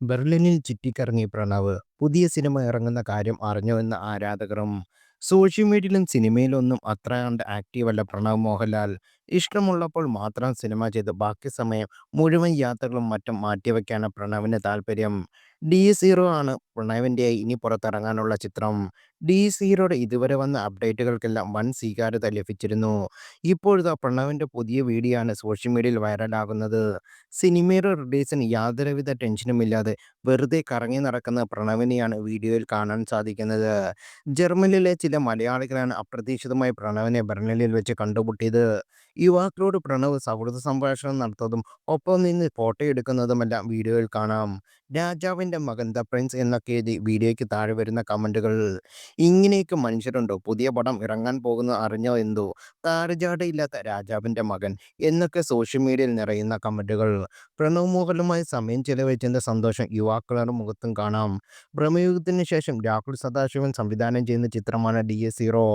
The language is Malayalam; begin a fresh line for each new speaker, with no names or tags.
ബെർലിനിൽ ചുറ്റിക്കറങ്ങി പ്രണവ് പുതിയ സിനിമ ഇറങ്ങുന്ന കാര്യം അറിഞ്ഞുവെന്ന ആരാധകരും സോഷ്യൽ മീഡിയയിലും സിനിമയിലൊന്നും അത്ര കണ്ട് ആക്റ്റീവല്ല പ്രണവ് മോഹൻലാൽ. ഇഷ്ടമുള്ളപ്പോൾ മാത്രം സിനിമ ചെയ്ത് ബാക്കി സമയം മുഴുവൻ യാത്രകളും മറ്റും മാറ്റിവെക്കാനാണ് പ്രണവിന് താല്പര്യം. ഡി സീറോ ആണ്. പ്രണവിന്റെ ഇനി പുറത്തിറങ്ങാനുള്ള ചിത്രം. ഡി സീറോയുടെ ഇതുവരെ വന്ന അപ്ഡേറ്റുകൾക്കെല്ലാം വൻ സ്വീകാര്യത ലഭിച്ചിരുന്നു. ഇപ്പോഴത്തെ പ്രണവിന്റെ പുതിയ വീഡിയോ ആണ് സോഷ്യൽ മീഡിയയിൽ വൈറലാകുന്നത്. സിനിമയുടെ റിലീസിന് യാതൊരുവിധ ടെൻഷനുമില്ലാതെ വെറുതെ കറങ്ങി നടക്കുന്ന പ്രണവിനെയാണ് വീഡിയോയിൽ കാണാൻ സാധിക്കുന്നത്. ജർമ്മനിയിലെ ചില മലയാളികളാണ് അപ്രതീക്ഷിതമായി പ്രണവിനെ ബെർലിനിൽ വെച്ച് കണ്ടുമുട്ടിയത്. യുവാക്കളോട് പ്രണവ് സൗഹൃദ സംഭാഷണം നടത്തുന്നതും ഒപ്പം നിന്ന് ഫോട്ടോ എടുക്കുന്നതുമെല്ലാം വീഡിയോയിൽ കാണാം. രാജാവിന്റെ മകൻ ദ പ്രിൻസ് എന്നൊക്കെ എഴുതി വീഡിയോയ്ക്ക് താഴെ വരുന്ന കമന്റുകൾ ഇങ്ങനെയൊക്കെ മനുഷ്യരുണ്ടോ? പുതിയ പടം ഇറങ്ങാൻ പോകുന്ന അറിഞ്ഞോ എന്തോ? താരജാടയില്ലാത്ത രാജാവിന്റെ മകൻ എന്നൊക്കെ സോഷ്യൽ മീഡിയയിൽ നിറയുന്ന കമന്റുകൾ. പ്രണവ് മോഹനുമായി സമയം ചെലവഴിച്ചതിന്റെ സന്തോഷം യുവാക്കളുടെ മുഖത്തും കാണാം. ബ്രഹ്മയുഗത്തിന് ശേഷം രാഹുൽ സദാശിവൻ സംവിധാനം ചെയ്യുന്ന ചിത്രമാണ് ഡി എ സീറോ.